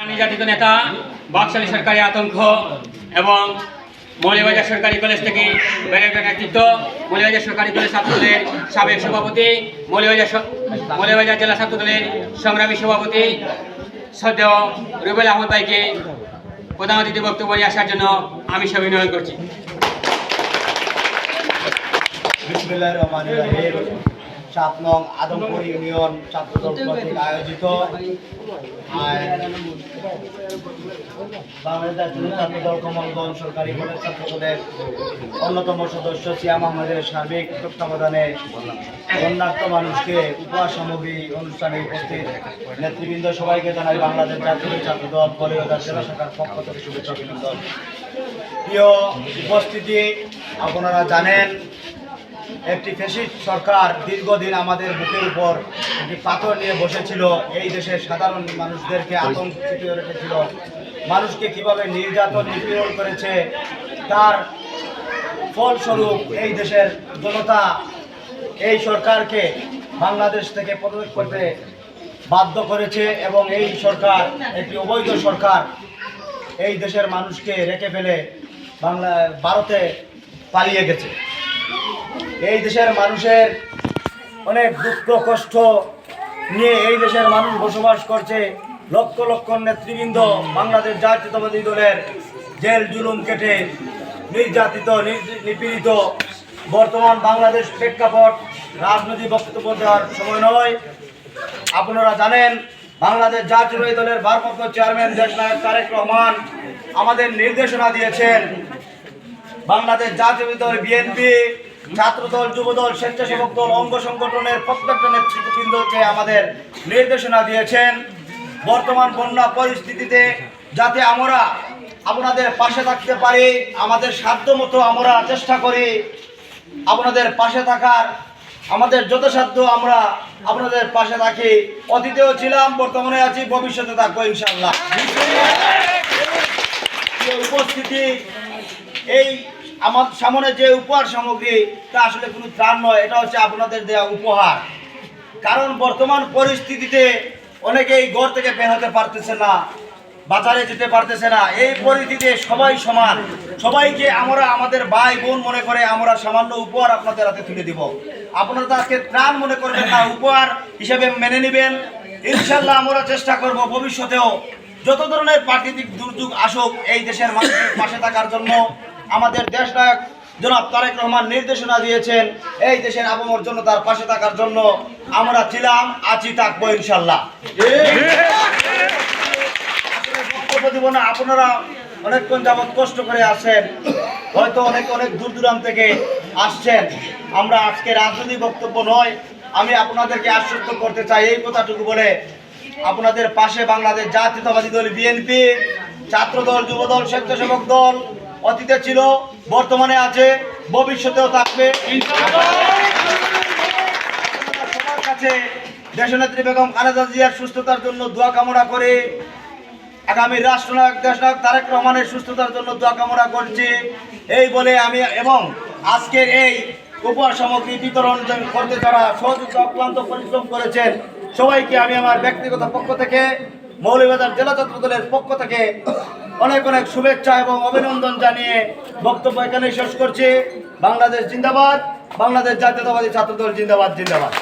নির্যাতিত নেতা, বাকশালী সরকারি আতঙ্ক এবং মৌলিবাজার সরকারি কলেজ থেকে ব্যারেটের নেতৃত্ব মৌলিবাজার সরকারি কলেজ ছাত্রদলের সাবেক সভাপতি মৌলিবাজার মৌলিবাজার জেলা ছাত্রদলের সংগ্রামী সভাপতি শ্রদ্ধেয় রুবেল আহমদ ভাইকে প্রধান অতিথি বক্তব্য নিয়ে আসার জন্য আমি সবিনয় করছি। সাত নং আদমপুর। ইউনিয়ন ছাত্রদল কর্তৃক আয়োজিত। বাংলাদেশ ছাত্রদল কমলগঞ্জ সরকারি কলেজ ছাত্রদলের অন্যতম সদস্য সিয়াম আহমেদের সার্বিক তত্ত্বাবধানে বন্যার্থ মানুষকে উপহার সামগ্রী অনুষ্ঠানে উপস্থিত নেতৃবৃন্দ। সবাইকে জানাই বাংলাদেশ জাতীয় ছাত্রদল কলিকাতা জেলা শাখার পক্ষ থেকে শুভেচ্ছা অভিনন্দন। প্রিয় উপস্থিতি আপনারা জানেন একটি ফেসিস্ট সরকার দীর্ঘদিন আমাদের বুকের উপর একটি পাথর নিয়ে বসেছিল। এই দেশের সাধারণ মানুষদেরকে আতঙ্কিত রেখেছিল। মানুষকে কীভাবে নির্যাতন নিপীড়ন করেছে, তার ফলস্বরূপ এই দেশের জনতা এই সরকারকে বাংলাদেশ থেকে পদত্যাগ করতে বাধ্য করেছে এবং এই সরকার, একটি অবৈধ সরকার, এই দেশের মানুষকে রেখে ফেলে বাংলা, ভারতে পালিয়ে গেছে। এই দেশের মানুষের অনেক দুঃখ, কষ্ট নিয়ে এই দেশের মানুষ বসবাস করছে। লক্ষ লক্ষ নেতৃবৃন্দ বাংলাদেশ জাতীয়তাবাদী দলের জেল, জুলুম কেটে নির্যাতিত, নির- নিপীড়িত। বর্তমান বাংলাদেশ প্রেক্ষাপট রাজনৈতিক বক্তব্য দেওয়ার সময় নয়। আপনারা জানেন, বাংলাদেশ জাতীয় দলের ভারপ্রাপ্ত চেয়ারম্যান দেশনায়ক তারেক রহমান আমাদের নির্দেশনা দিয়েছেন, বাংলাদেশ জাতীয় দল বিএনপি ছাত্রদল, যুবদল, স্বেচ্ছাসেবক দল, অঙ্গ সংগঠনের প্রত্যেকটা নেতৃত্ববৃন্দকে আমাদের নির্দেশনা দিয়েছেন। বর্তমান বন্যা পরিস্থিতিতে যাতে আমরা আপনাদের পাশে থাকতে পারি, আমাদের সাধ্য মতো আমরা চেষ্টা করি আপনাদের পাশে থাকার। আমাদের যথাসাধ্য আমরা আপনাদের পাশে থাকি। অতীতেও ছিলাম, বর্তমানে আছি, ভবিষ্যতে থাকব ইনশাল্লাহ উপস্থিতি, এই আমার সামনে যে উপহার সামগ্রী, তা আসলে কোনো ত্রাণ নয়, এটা হচ্ছে আপনাদের দেওয়া উপহার। কারণ বর্তমান পরিস্থিতিতে অনেকেই ঘর থেকে বের হতে পারতেছে না, বাজারে যেতে পারতেছে না। এই পরিস্থিতিতে সবাই সমান। সবাইকে আমরা, আমাদের ভাই বোন মনে করে আমরা সামান্য উপহার আপনাদের হাতে তুলে দিব। আপনারা আজকে ত্রাণ মনে করবেন না, উপহার হিসেবে মেনে নেবেন। ইনশাল্লাহ আমরা চেষ্টা করব ভবিষ্যতেও যত ধরনের প্রাকৃতিক দুর্যোগ আসুক, এই দেশের মানুষের পাশে থাকার জন্য আমাদের দেশ নায়ক জনাব তারেক রহমান নির্দেশনা দিয়েছেন, এই দেশের আবমর জনতার পাশে থাকার জন্য আমরা ছিলাম আছি থাকব ইনশাল্লাহ। বক্তব্য দিব না, আপনারা অনেকক্ষণ যাবৎ কষ্ট করে আসেন হয়তো অনেক অনেক দূর দূরান্ত থেকে আসছেন। আমরা আজকে রাজনৈতিক বক্তব্য নয়, আমি আপনাদেরকে আশ্বস্ত করতে চাই এই কথাটুকু বলে, আপনাদের পাশে বাংলাদেশ জাতীয়তাবাদী দল, বিএনপি, ছাত্রদল, যুবদল, স্বেচ্ছাসেবক দল অতীতে ছিল, বর্তমানে আছে, ভবিষ্যতেও থাকবে। সবার কাছে দেশনেত্রী বেগম খালেদা জিয়ার সুস্থতার জন্য দোয়া কামনা করে, আগামী রাষ্ট্রনায়ক, দেশনায়ক তারেক রহমানের সুস্থতার জন্য দোয়া কামনা করছি। এই বলে আমি এবং আজকের এই উপহার সামগ্রী বিতরণ করতে যারা সহযোগিতা অক্লান্ত পরিশ্রম করেছেন, সবাইকে আমি আমার ব্যক্তিগত পক্ষ থেকে, মৌলভীবাজার জেলা ছাত্র দলের পক্ষ থেকে অনেক অনেক শুভেচ্ছা এবং অভিনন্দন জানিয়ে বক্তব্য এখানে শেষ করছি। বাংলাদেশ জিন্দাবাদ, বাংলাদেশ জাতীয়তাবাদী ছাত্রদল জিন্দাবাদ জিন্দাবাদ।